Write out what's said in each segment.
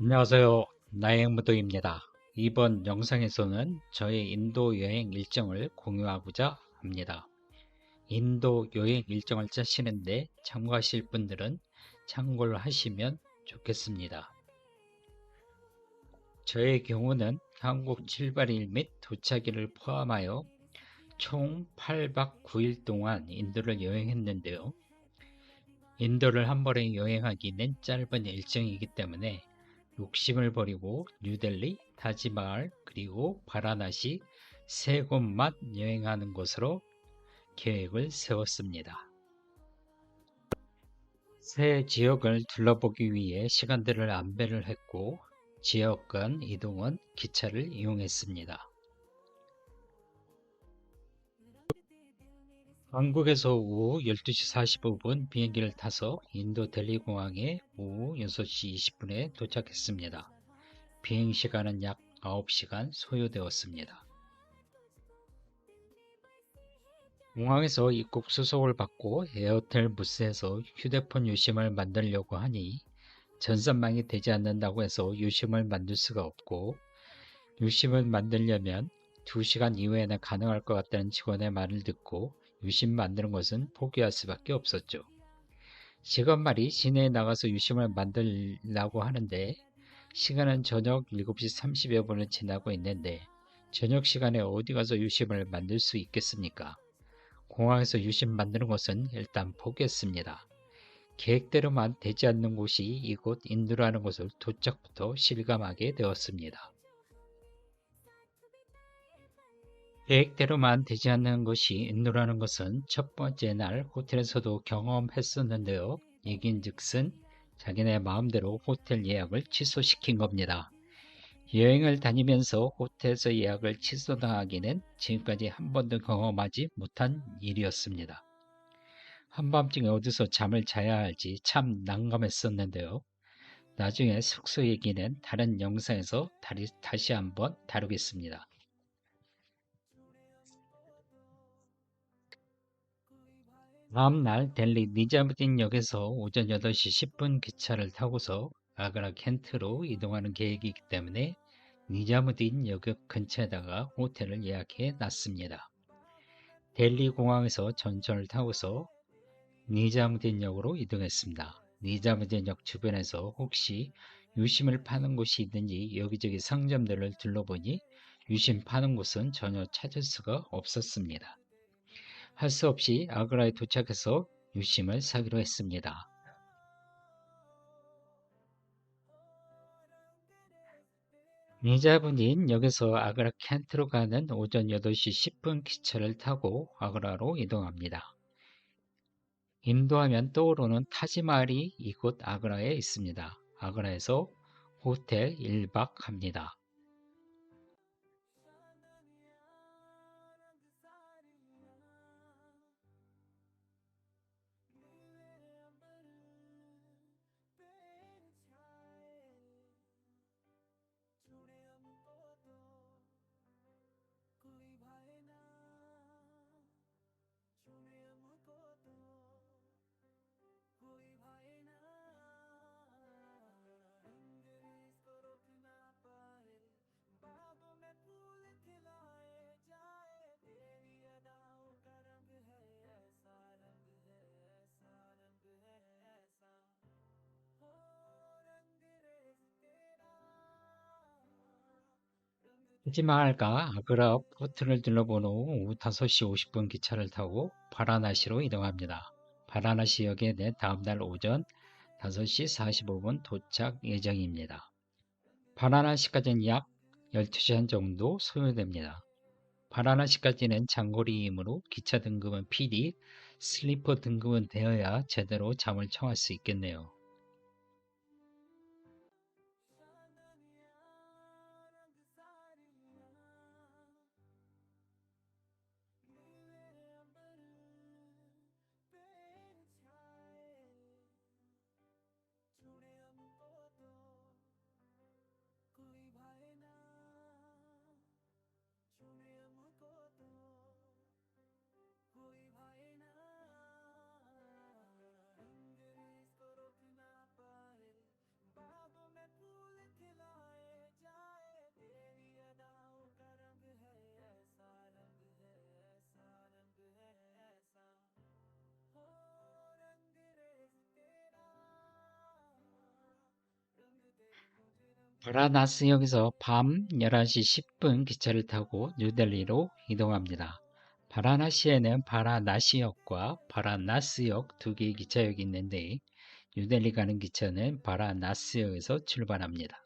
안녕하세요. 나행무도입니다. 이번 영상에서는 저의 인도 여행 일정을 공유하고자 합니다. 인도 여행 일정을 짜시는데 참고하실 분들은 참고를 하시면 좋겠습니다. 저의 경우는 한국 7발일 및 도착일을 포함하여 총 8박 9일 동안 인도를 여행했는데요. 인도를 한 번에 여행하기는 짧은 일정이기 때문에 욕심을 버리고 뉴델리, 타지마을, 그리고 바라나시 세 곳만 여행하는 것으로 계획을 세웠습니다. 새 지역을 둘러보기 위해 시간들을 안배를 했고 지역 간 이동은 기차를 이용했습니다. 한국에서 오후 12시 45분 비행기를 타서 인도 델리 공항에 오후 6시 20분에 도착했습니다. 비행 시간은 약 9시간 소요되었습니다. 공항에서 입국 수속을 받고 에어텔 부스에서 휴대폰 유심을 만들려고 하니 전산망이 되지 않는다고 해서 유심을 만들 수가 없고 유심을 만들려면 2시간 이후에는 가능할 것 같다는 직원의 말을 듣고 유심 만드는 것은 포기할 수밖에 없었죠. 직원 말이 시내에 나가서 유심을 만들라고 하는데 시간은 저녁 7시 30여 분을 지나고 있는데 저녁 시간에 어디 가서 유심을 만들 수 있겠습니까? 공항에서 유심 만드는 것은 일단 포기했습니다. 계획대로만 되지 않는 곳이 이곳 인도라는 것을 도착부터 실감하게 되었습니다. 계획대로만 되지 않는 것이 인도라는 것은 첫 번째 날 호텔에서도 경험했었는데요. 이긴 즉슨 자기네 마음대로 호텔 예약을 취소시킨 겁니다. 여행을 다니면서 호텔에서 예약을 취소당하기는 지금까지 한 번도 경험하지 못한 일이었습니다. 한밤중에 어디서 잠을 자야 할지 참 난감했었는데요. 나중에 숙소 얘기는 다른 영상에서 다시 한번 다루겠습니다. 다음 날 델리 니자무딘 역에서 오전 8시 10분 기차를 타고서 아그라 켄트로 이동하는 계획이기 때문에 니자무딘 역 근처에다가 호텔을 예약해 놨습니다. 델리 공항에서 전철을 타고서 니자무딘 역으로 이동했습니다. 니자무딘 역 주변에서 혹시 유심을 파는 곳이 있는지 여기저기 상점들을 둘러보니 유심 파는 곳은 전혀 찾을 수가 없었습니다. 할 수 없이 아그라에 도착해서 유심을 사기로 했습니다. 미자분인 역에서 아그라 켄트로 가는 오전 8시 10분 기차를 타고 아그라로 이동합니다. 인도하면 떠오르는 타지마을이 이곳 아그라에 있습니다. 아그라에서 호텔 1박 합니다. 하지마을과 아그라 포트를 둘러본 후 오후 5시 50분 기차를 타고 바라나시로 이동합니다. 바라나시 역에 내 다음날 오전 5시 45분 도착 예정입니다. 바라나시까지는 약 12시간 정도 소요됩니다. 바라나시까지는 장거리이므로 기차 등급은 PD, 슬리퍼 등급은 되어야 제대로 잠을 청할 수 있겠네요. 바라나스역에서 밤 11시 10분 기차를 타고 뉴델리로 이동합니다. 바라나시에는 바라나시역과 바라나스역 두 개의 기차역이 있는데 뉴델리 가는 기차는 바라나스역에서 출발합니다.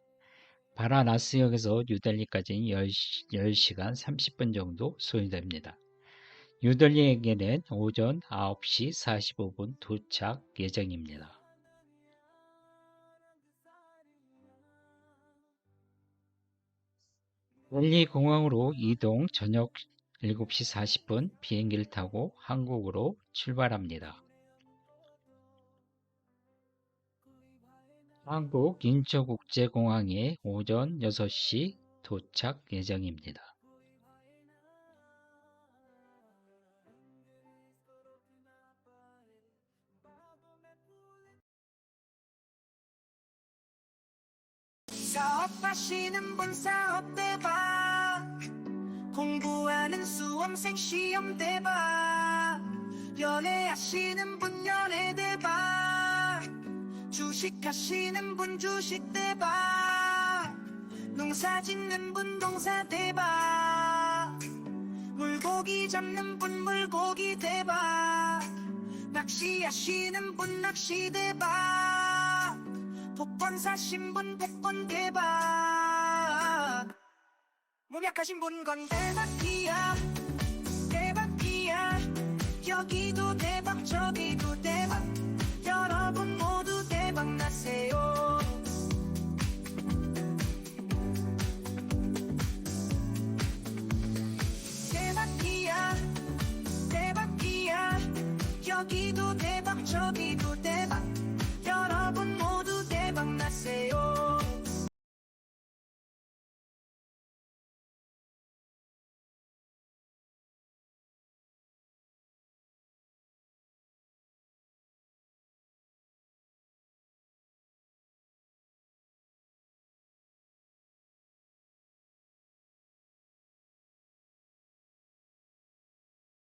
바라나스역에서 뉴델리까지는 10시, 간 30분 정도 소요됩니다. 뉴델리에게는 오전 9시 45분 도착 예정입니다. 델리 공항으로 이동 저녁 7시 40분 비행기를 타고 한국으로 출발합니다. 한국 인천국제공항에 오전 6시 도착 예정입니다. 사업하시는 분 사업 대박 공부하는 수험생 시험 대박 연애하시는 분 연애 대박 주식하시는 분 주식 대박 농사 짓는 분 농사 대박 물고기 잡는 분 물고기 대박 낚시하시는 분 낚시 대박 복권 사 신 분 복권 대박 몸약하신 분건 대박이야. 대박이야. 여기도 대박 저기도 대박. 여러분 모두 대박 나세요. 대박이야. 대박이야. 여기도 대박 저기도 대박 say, oh.